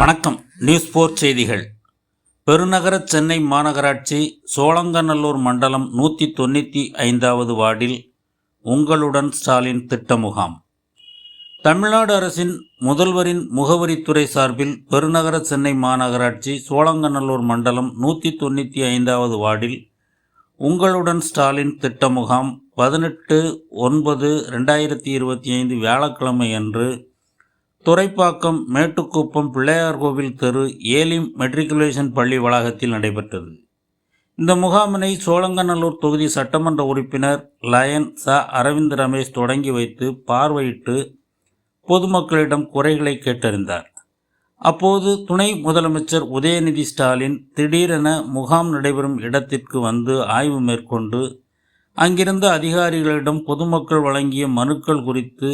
வணக்கம். நியூஸ் போர் செய்திகள். பெருநகர சென்னை மாநகராட்சி சோழங்கநல்லூர் மண்டலம் நூற்றி தொண்ணூற்றி ஐந்தாவது வார்டில் உங்களுடன் ஸ்டாலின் திட்ட முகாம் தமிழ்நாடு அரசின் முதல்வரின் முகவரித்துறை சார்பில் பெருநகர சென்னை மாநகராட்சி சோழங்கநல்லூர் மண்டலம் நூற்றி தொண்ணூற்றி ஐந்தாவது வார்டில் உங்களுடன் ஸ்டாலின் திட்ட முகாம் பதினெட்டு ஒன்பது ரெண்டாயிரத்தி இருபத்தி ஐந்து வியாழக்கிழமை அன்று துறைப்பாக்கம் மேட்டுக்குப்பம் பிள்ளையார் கோவில் தெரு ஏலிம் மெட்ரிகுலேஷன் பள்ளி வளாகத்தில் நடைபெற்றது. இந்த முகாமினை சோழங்கநல்லூர் தொகுதி சட்டமன்ற உறுப்பினர் லயன் ச. அரவிந்த் ரமேஷ் தொடங்கி வைத்து பார்வையிட்டு பொதுமக்களிடம் குறைகளை கேட்டறிந்தார். அப்போது துணை முதலமைச்சர் உதயநிதி ஸ்டாலின் திடீரென முகாம் நடைபெறும் இடத்திற்கு வந்து ஆய்வு மேற்கொண்டு அங்கிருந்த அதிகாரிகளிடம் பொதுமக்கள் வழங்கிய மனுக்கள் குறித்து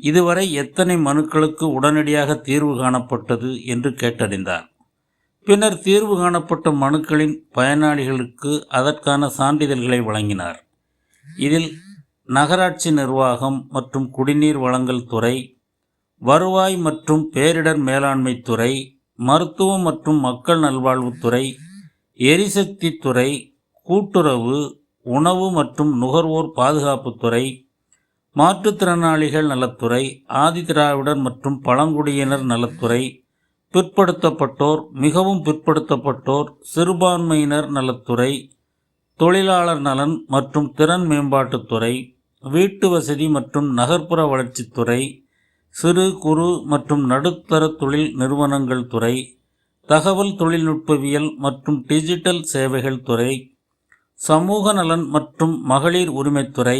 இதுவரை எத்தனை மனுக்களுக்கு உடனடியாக தீர்வு காணப்பட்டது என்று கேட்டறிந்தார். பின்னர் தீர்வு காணப்பட்ட மனுக்களின் பயனாளிகளுக்கு அதற்கான சான்றிதழ்களை வழங்கினார். இதில் நகராட்சி நிர்வாகம் மற்றும் குடிநீர் வழங்கல் துறை வருவாய் மற்றும் பேரிடர் மேலாண்மை துறை மருத்துவம் மற்றும் மக்கள் நல்வாழ்வுத்துறை எரிசக்தி துறை கூட்டுறவு உணவு மற்றும் நுகர்வோர் பாதுகாப்புத்துறை மாற்றுத்திறனாளிகள் நலத்துறை ஆதிதிராவிடர் மற்றும் பழங்குடியினர் நலத்துறை பிற்படுத்தப்பட்டோர் மிகவும் பிற்படுத்தப்பட்டோர் சிறுபான்மையினர் நலத்துறை தொழிலாளர் நலன் மற்றும் திறன் மேம்பாட்டுத்துறை வீட்டு வசதி மற்றும் நகர்ப்புற வளர்ச்சித்துறை சிறு குறு மற்றும் நடுத்தர தொழில் நிறுவனங்கள் துறை தகவல் தொழில்நுட்பவியல் மற்றும் டிஜிட்டல் சேவைகள் துறை சமூக நலன் மற்றும் மகளிர் உரிமைத்துறை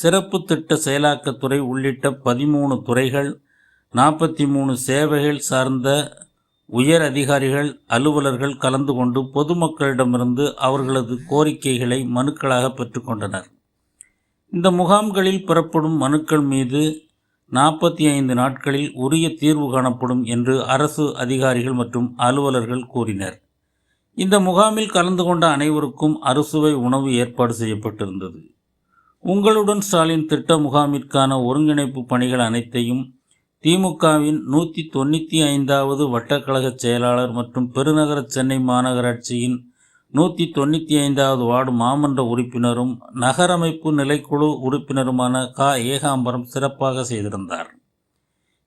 சிறப்பு திட்ட செயலாக்கத்துறை உள்ளிட்ட பதிமூணு துறைகள் நாற்பத்தி மூணு சேவைகள் சார்ந்த உயர் அதிகாரிகள் அலுவலர்கள் கலந்து கொண்டு பொதுமக்களிடமிருந்து அவர்களது கோரிக்கைகளை மனுக்களாக பெற்றுக்கொண்டனர் இந்த முகாம்களில் பெறப்படும் மனுக்கள் மீது நாற்பத்தி ஐந்து நாட்களில் உரிய தீர்வு காணப்படும் என்று அரசு அதிகாரிகள் மற்றும் அலுவலர்கள் கூறினர். இந்த முகாமில் கலந்து கொண்ட அனைவருக்கும் அறுசுவை உணவு ஏற்பாடு செய்யப்பட்டிருந்தது. உங்களுடன் ஸ்டாலின் திட்ட முகாமிற்கான ஒருங்கிணைப்பு பணிகள் அனைத்தையும் திமுகவின் நூற்றி தொண்ணூற்றி ஐந்தாவது வட்டக்கழக செயலாளர் மற்றும் பெருநகர சென்னை மாநகராட்சியின் நூற்றி தொண்ணூற்றி ஐந்தாவது வார்டு மாமன்ற உறுப்பினரும் நகரமைப்பு நிலைக்குழு உறுப்பினருமான க. ஏகாம்பரம் சிறப்பாக செய்திருந்தார்.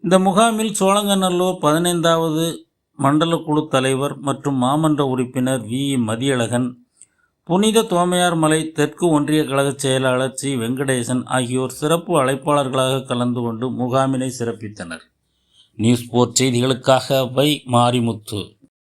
இந்த முகாமில் சோழங்கநல்லூர் பதினைந்தாவது மண்டல குழு தலைவர் மற்றும் மாமன்ற உறுப்பினர் வி. மதியழகன் புனித தோமையார் மலை தெற்கு ஒன்றிய கழக செயலாளர் சி. வெங்கடேசன் ஆகியோர் சிறப்பு அழைப்பாளர்களாக கலந்து கொண்டு முகாமினை சிறப்பித்தனர். நியூஸ் போர் செய்திகளுக்காக வை. மாரிமுத்து.